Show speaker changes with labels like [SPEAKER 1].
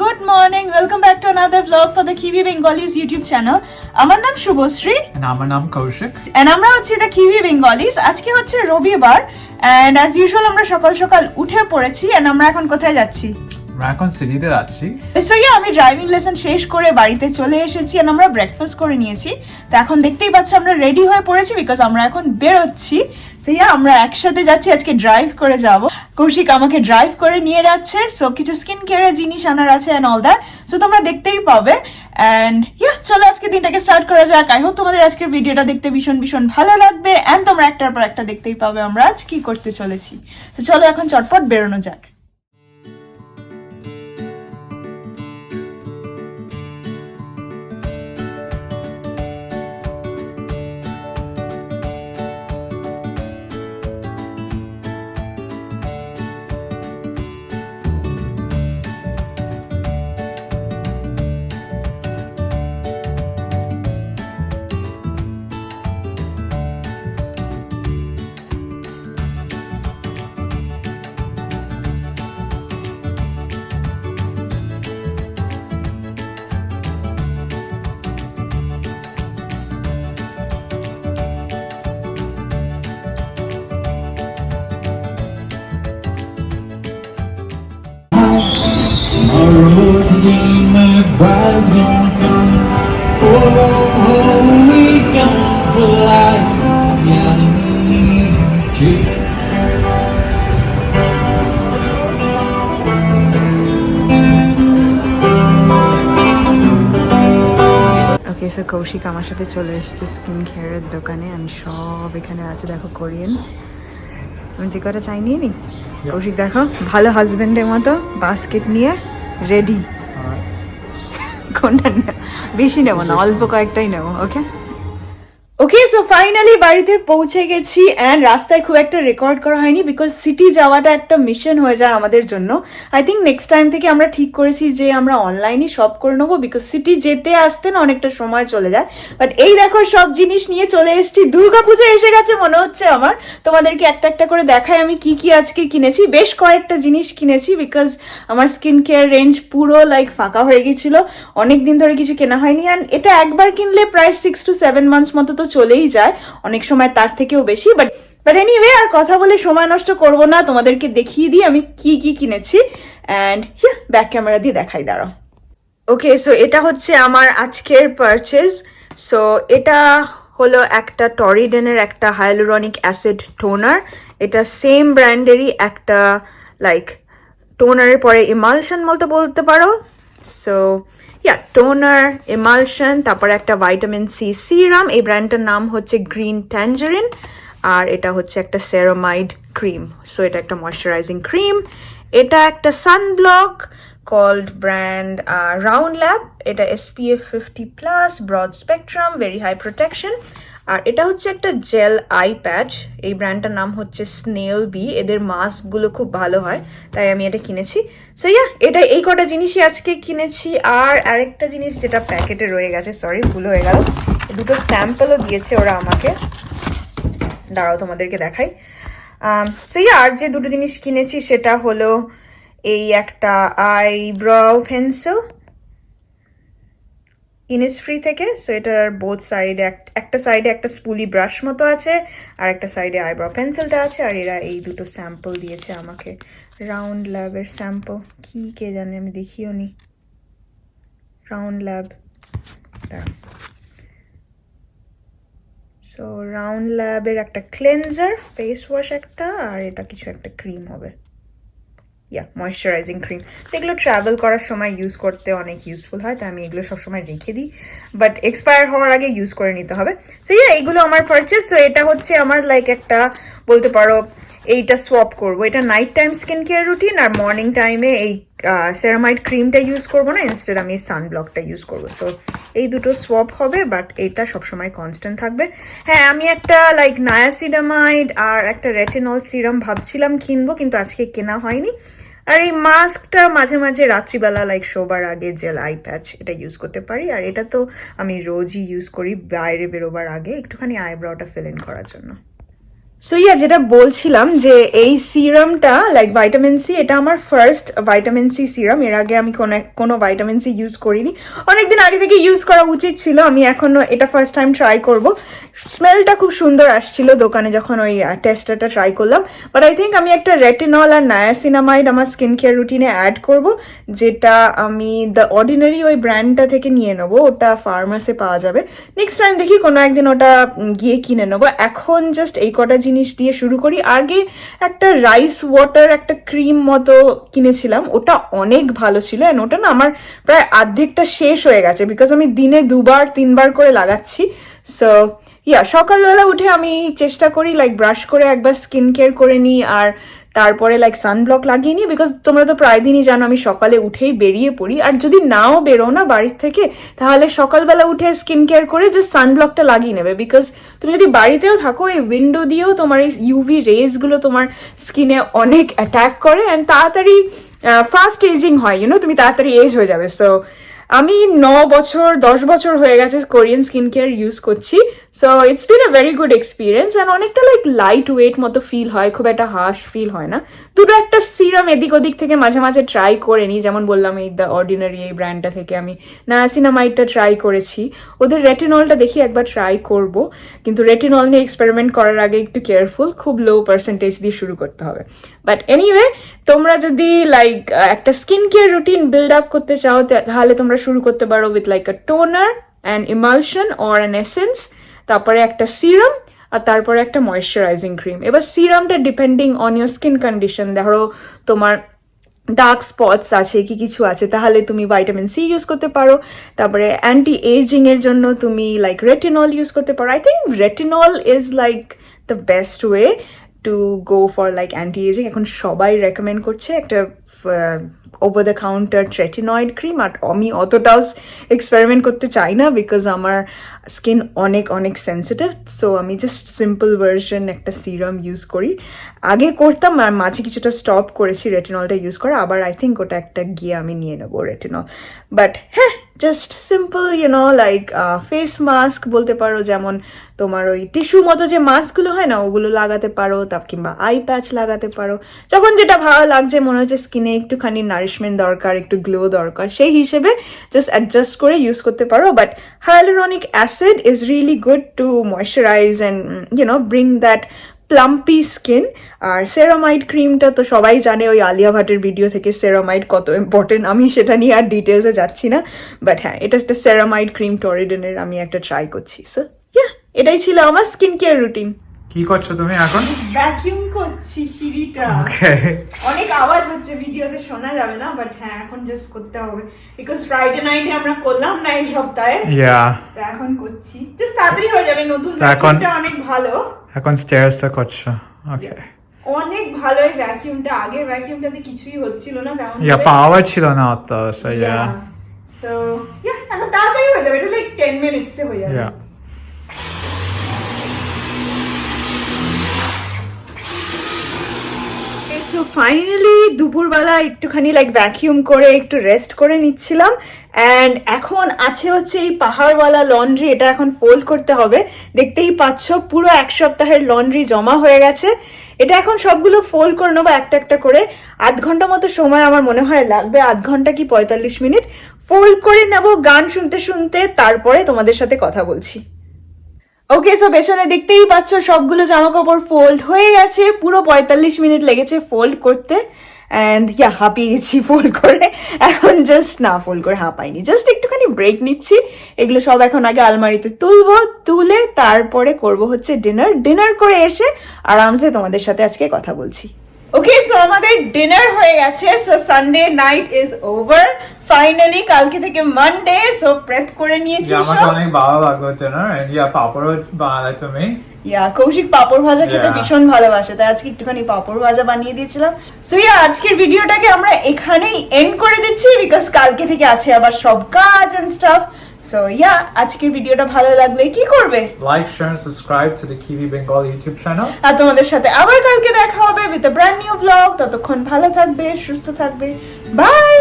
[SPEAKER 1] Good morning welcome back to another blog for the Kiwi Bengalis YouTube channel আমার নাম শুভশ্রী।
[SPEAKER 2] আমার নাম Kaushik.
[SPEAKER 1] And আমরা হচ্ছি দ্য কিভি বেঙ্গলিজ আজকে হচ্ছে রবিবার। এন্ড অ্যাজ ইউজুয়াল আমরা সকাল সকাল উঠে পড়েছি। এন্ড আমরা এখন কোথায় যাচ্ছি?
[SPEAKER 2] আমরা এখন সিটিতে যাচ্ছি
[SPEAKER 1] So আমি ড্রাইভিং লেসন শেষ করে বাড়িতে চলে এসেছি। And আমরা ব্রেকফাস্ট করে নিয়েছি। তো এখন দেখতেই পাচ্ছি আমরা রেডি হয়ে পড়েছি বিকজ আমরা এখন বেরোচ্ছি। সো ইয়া আমরা একসাথে যাচ্ছি, আজকে ড্রাইভ করে যাব। কৌশিক আমাকে ড্রাইভ করে নিয়ে যাচ্ছে সো কিছু স্কিন কেয়ারের জিনিস আনার আছে অ্যান্ড অল দ্যাট সো তোমরা দেখতেই পাবে। অ্যান্ড ইয়া চলো আজকে দিনটাকে স্টার্ট করা যাক। আই হোপ তোমাদের আজকের ভিডিওটা দেখতে ভীষণ ভীষণ ভালো লাগবে অ্যান্ড তোমরা একটার পর একটা দেখতেই পাবে আমরা আজ কি করতে চলেছি। তো চলো এখন চটপট বেরোনো যাক।
[SPEAKER 3] Come. Oh, oh, we fly an easy.
[SPEAKER 4] Okay so Kaushik আমার সাথে চলে এসেছে স্কিন কেয়ারের দোকানে আমি সব এখানে আছে দেখো কোরিয়ান আমি যে কটা চাই নিয়ে নি কৌশিক দেখো ভালো হাজবেন্ডের মতো বাস্কেট নিয়ে রেডি কোনটা? বেশি নেব না অল্প কয়েকটাই নেব ওকে
[SPEAKER 1] ওকে সো ফাইনালি বাড়িতে পৌঁছে গেছি অ্যান্ড রাস্তায় খুব একটা রেকর্ড করা হয়নি বিকজ সিটি যাওয়াটা একটা মিশন হয়ে যায় আমাদের জন্য। আই থিঙ্ক নেক্সট টাইম থেকে আমরা ঠিক করেছি যে আমরা অনলাইনই শপ করে নেব বিকজ সিটি যেতে আসতে না অনেকটা সময় চলে যায়। বাট এই দেখো সব জিনিস নিয়ে চলে এসেছি। দুর্গা পুজো এসে গেছে মনে হচ্ছে আমার। তোমাদেরকে একটা একটা করে দেখাই আমি কি কি আজকে কিনেছি। বেশ কয়েকটা জিনিস কিনেছি বিকজ আমার স্কিন কেয়ার রেঞ্জ পুরো লাইক ফাঁকা হয়ে গেছিল। অনেক দিন ধরে কিছু কেনা হয়নি অ্যান্ড এটা একবার কিনলে প্রায় সিক্স টু সেভেন মান্থস মতো তো চলেই যায়। অনেক সময় তার থেকেও বেশি বাট বাট এনিওয়ে আর কথা বলে সময় নষ্ট করব না। তোমাদেরকে দেখিয়ে দিই আমি কি কি কিনেছি। অ্যান্ড ব্যাক ক্যামেরা দিয়ে দেখাই, দাঁড়াও। ওকে সো এটা হচ্ছে আমার আজকের পারচেজ সো এটা হলো একটা টরিডেনের একটা হাইলোরনিক অ্যাসিড টোনার এটা সেম ব্র্যান্ডেরই একটা লাইক টোনারের পরে ইমালশন বলতে বলতে পারো। সো ইয়া টোনার এমালশন তারপর একটা ভাইটামিন সি সিরাম এই ব্র্যান্ডটার নাম হচ্ছে গ্রিন ট্যাঞ্জারিন আর এটা হচ্ছে একটা সেরামাইড ক্রিম সো এটা একটা ময়শ্চারাইজিং ক্রিম এটা একটা sunblock called brand round lab এটা SPF fifty plus broad spectrum very high protection আর এটা হচ্ছে একটা জেল আই প্যাচ। এই ব্র্যান্ডটার নাম হচ্ছে স্নেল বি। এদের মাস্কগুলো খুব ভালো হয়, তাই আমি এটা কিনেছি। সো ইয়া এটা এই কটা জিনিসই আজকে কিনেছি। আর আরেকটা জিনিস যেটা প্যাকেটে রয়ে গেছে সরি ভুল হয়ে গেল। দুটো স্যাম্পলও দিয়েছে ওরা আমাকে। দাঁড়াও, তোমাদেরকে দেখাই। সো ইয়া আর যে দুটো জিনিস কিনেছি সেটা হলো এই একটা আইব্রাউ পেন্সিল। ইনিসফ্রি থেকে সো এটার বোথ সাইডে একটা সাইডে একটা স্পুলি ব্রাশ মতো আছে, আর একটা সাইডে আইব্রাউ পেন্সিলটা আছে, আর এরা এই দুটো স্যাম্পল দিয়েছে আমাকে। রাউন্ড ল্যাবের স্যাম্পল কি কে জানে, আমি দেখিও নি। রাউন্ড ল্যাব সো রাউন্ড ল্যাবের একটা ক্লেনজার ফেস ওয়াশ একটা, আর এটা কিছু একটা ক্রিম হবে। ইয়া ময়শ্চারাইজিং ক্রিম তো এগুলো ট্রাভেল করার সময় ইউজ করতে অনেক ইউজফুল হয়, তাই আমি এগুলো সবসময় রেখে দিই। বাট এক্সপায়ার হওয়ার আগে ইউজ করে নিতে হবে। সো ইয়া এগুলো আমার পারচেস তো এটা হচ্ছে আমার লাইক একটা বলতে পারো এইটা সোয়াপ করব। এটা night time skin care routine আর মর্নিং টাইমে এই সেরামাইড ক্রিমটা ইউজ করব না ইনস্টেড আমি সানব্লকটা ইউজ করব। সো এই দুটো সোয়াপ হবে বাট এটা সবসময় কনস্ট্যান্ট থাকবে। হ্যাঁ আমি একটা লাইক নায়াসিডামাইড আর একটা রেটিনল সিরাম ভাবছিলাম কিনবো, কিন্তু আজকে কেনা হয়নি। আর এই মাস্কটা মাঝে মাঝে রাত্রিবেলা লাইক শোবার আগে জেল আই প্যাচ এটা ইউজ করতে পারি। আর এটা তো আমি রোজই ইউজ করি বাইরে বেরোবার আগে, একটুখানি আইব্রাউটা ফিল ইন করার জন্য। সো ইয়া যেটা বলছিলাম যে এই সিরামটা লাইক ভাইটামিন সি এটা আমার ফার্স্ট ভাইটামিন সি সিরাম এর আগে আমি কোনো কোনো ভাইটামিন সি ইউজ করিনি। অনেকদিন আগে থেকে ইউজ করা উচিত ছিল। আমি এখনও এটা ফার্স্ট টাইম ট্রাই করব। স্মেলটা খুব সুন্দর আসছিল দোকানে যখন ওই টেস্টারটা ট্রাই করলাম। বাট আই থিঙ্ক আমি একটা রেটিনল আর নায়াসিনামাইড আমার স্কিন কেয়ার রুটিনে অ্যাড করব, যেটা আমি দ্য অর্ডিনারি ওই ব্র্যান্ডটা থেকে নিয়ে নেব। ওটা ফার্মাসে পাওয়া যাবে। নেক্সট টাইম দেখি কোনো একদিন ওটা গিয়ে কিনে নেব। এখন জাস্ট এই কটা জিনিস দিয়ে শুরু করি। আগে একটা রাইস ওয়াটার একটা ক্রিম মতো কিনেছিলাম। ওটা অনেক ভালো ছিল অ্যান্ড ওটা না আমার প্রায় আর্ধেকটা শেষ হয়ে গেছে বিকজ আমি দিনে দুবার, তিনবার করে লাগাচ্ছি। সো ইয়া সকালবেলা উঠে আমি চেষ্টা করি লাইক ব্রাশ করে একবার স্কিন কেয়ার করে নিই আর তারপরে লাইক সানব্লক লাগিয়ে নিই বিকজ তোমরা তো প্রায় দিনই জানো আমি সকালে উঠেই বেরিয়ে পড়ি। আর যদি নাও বেরো না বাড়ির থেকে, তাহলে সকালবেলা উঠে স্কিন কেয়ার করে জাস্ট সানব্লকটা লাগিয়ে নেবে। বিকজ তুমি যদি বাড়িতেও থাকো, এই উইন্ডো দিয়েও তোমার এই ইউভি রেজগুলো তোমার স্কিনে অনেক অ্যাটাক করে অ্যান্ড তাড়াতাড়ি ফাস্ট এজিং হয় ইউনো তুমি তাড়াতাড়ি এজ হয়ে যাবে। সো আমি ন বছর, দশ বছর হয়ে গেছে কোরিয়ান স্কিন কেয়ার ইউজ করছি। So it's been a very good experience and অনেকটা লাইক লাইট ওয়েট মতো ফিল হয়, খুব একটা হার্শ ফিল হয় না। দুটো একটা সিরাম এদিক ওদিক থেকে মাঝে মাঝে ট্রাই করে নিই, যেমন বললাম এই দ্য অর্ডিনারি এই ব্র্যান্ডটা থেকে আমি নায়াসিনামাইডটা ট্রাই করেছি। ওদের রেটিনলটা দেখি একবার ট্রাই করব, কিন্তু রেটিনল নিয়ে এক্সপেরিমেন্ট করার আগে একটু কেয়ারফুল খুব লো পার্সেন্টেজ দিয়ে শুরু করতে হবে। বাট এনিওয়ে তোমরা যদি লাইক একটা skin care routine build up করতে চাও তাহলে তোমরা শুরু করতে পারো with like a toner and emulsion or an essence তারপরে একটা সিরাম আর তারপরে একটা ময়শ্চারাইজিং ক্রিম এবার সিরামটা depending on your skin condition ধরো তোমার ডার্ক স্পটস আছে, কি কিছু আছে, তাহলে তুমি ভাইটামিন সি ইউজ করতে পারো। তারপরে অ্যান্টি এজিং এর জন্য তুমি লাইক রেটিনল ইউজ করতে পারো। I think retinol is like the best way to go for like anti ageing এখন সবাই রেকমেন্ড করছে একটা over the counter tretinoin cream আর আমি অতটাও এক্সপেরিমেন্ট করতে চাই না বিকজ আমার স্কিন অনেক অনেক সেন্সিটিভ সো আমি জাস্ট সিম্পল ভার্সন একটা সিরাম ইউজ করি। আগে করতাম, আর মাঝে কিছুটা স্টপ করেছি রেটিনলটা ইউজ করা, আবার আই থিঙ্ক ওটা একটা গিয়ে আমি নিয়ে নেব রেটিনল বাট হ্যাঁ just simple you know like face mask বলতে পারো, যেমন তোমার ওই টিস্যু মতো যে মাস্কগুলো হয় না, ওগুলো লাগাতে পারো, তা কিংবা আই প্যাচ লাগাতে পারো। যখন যেটা ভালো লাগছে, মনে হচ্ছে স্কিনে একটুখানি নারিশমেন্ট দরকার, একটু গ্লো দরকার, সেই হিসেবে জাস্ট অ্যাডজাস্ট করে ইউজ করতে পারো। But hyaluronic acid is really good to moisturize and know, bring that plumpy skin R ceramide ক্রিমটা তো সবাই জানে, ওই আলিয়া ভাটের ভিডিও থেকে সেরামাইড কত ইম্পর্টেন্ট আমি সেটা নিয়ে আর ডিটেলসে যাচ্ছি না। বাট হ্যাঁ এটা একটা সেরামাইড ক্রিম টরিডেনের আমি একটা ট্রাই করছি। সো ইয়া এটাই ছিল আমার স্কিন কেয়ার রুটিন
[SPEAKER 2] কি করছ তুমি এখন?
[SPEAKER 1] ভ্যাকিউম করছি সিঁড়িটা। অনেক আওয়াজ হচ্ছে ভিডিওতে শোনা যাবে না বাট হ্যাঁ এখন জাস্ট করতে হবে। বিকজ ফ্রাইডে নাইটে আমরা করলাম না এই সপ্তাহে।
[SPEAKER 2] ইয়া
[SPEAKER 1] তো এখন করছি। জাস্ট তাড়াতাড়ি হয়ে যাবে নতুন ভ্যাকিউমটা অনেক ভালো।
[SPEAKER 2] এখন স্টেয়ার্সটা করছ। ওকে
[SPEAKER 1] অনেক ভালো এই ভ্যাকিউমটা আগের ভ্যাকিউমটাতে কিছুই হচ্ছিল না তেমন
[SPEAKER 2] ইয়া পাওয়ার ছিল না অত সো ইয়া
[SPEAKER 1] সো ইয়া এখন তাড়াতাড়ি হয়ে যাবে এটা লাইক টেন মিনিটসে হয়ে যাবে। সো ফাইনালি দুপুরবেলা একটুখানি লাইক ভ্যাকিউম করে একটু রেস্ট করে নিচ্ছিলাম। অ্যান্ড এখন আছে হচ্ছে এই পাহাড়ওয়ালা লন্ড্রি এটা এখন ফোল্ড করতে হবে। দেখতেই পাচ্ছ, পুরো এক সপ্তাহের লন্ড্রি জমা হয়ে গেছে। এটা এখন সবগুলো ফোল্ড করে নেব একটা একটা করে। আধ ঘণ্টা মতো সময় আমার মনে হয় লাগবে, আধ ঘণ্টা কি পঁয়তাল্লিশ মিনিট? ফোল্ড করে নেব গান শুনতে শুনতে, তারপরে তোমাদের সাথে কথা বলছি। ওকে সো পেছনে দেখতেই পাচ্ছ সবগুলো জামা কাপড় ফোল্ড হয়ে গেছে। পুরো পঁয়তাল্লিশ মিনিট লেগেছে ফোল্ড করতে। অ্যান্ড ইয়া হাঁপিয়ে গেছি ফোল্ড করে। এখন জাস্ট না ফোল্ড করে হাঁপাইনি। জাস্ট একটুখানি ব্রেক নিচ্ছি। এগুলো সব এখন আগে আলমারিতে তুলবো, তুলে তারপরে করব হচ্ছে ডিনার ডিনার করে এসে আরামসে তোমাদের সাথে আজকে কথা বলছি। ওকে সো আমাদের ডিনার হয়ে গেছে so Sunday night is over finally কালকে থেকে মানডে সো প্রেপ করে নিয়েছি
[SPEAKER 2] আমাকে অনেক ভালো ডিনার এন্ড ইয়া পাপড়ও বানালে তুমি।
[SPEAKER 1] ইয়া কৌশিক পাপড় ভাজা খেতে ভীষণ ভালোবাসে তাই আজকে একটুখানি পাপড় ভাজা বানিয়ে দিয়েছিলাম। সো ইয়া আজকের ভিডিওটাকে আমরা এখানেই এন্ড করে দিচ্ছি বিকজ কালকে থেকে আছে আবার সব কাজ এন্ড স্টাফ সো ইয়া আজকের ভিডিওটা ভালো লাগলে কি করবে?
[SPEAKER 2] Like share subscribe to the Kiwi Bengal YouTube channel
[SPEAKER 1] আর তোমাদের সাথে আবার কালকে দেখা হবে উইথ ব্র্যান্ড নিউ ব্লগ ততক্ষণ ভালো থাকবে সুস্থ থাকবে। বাই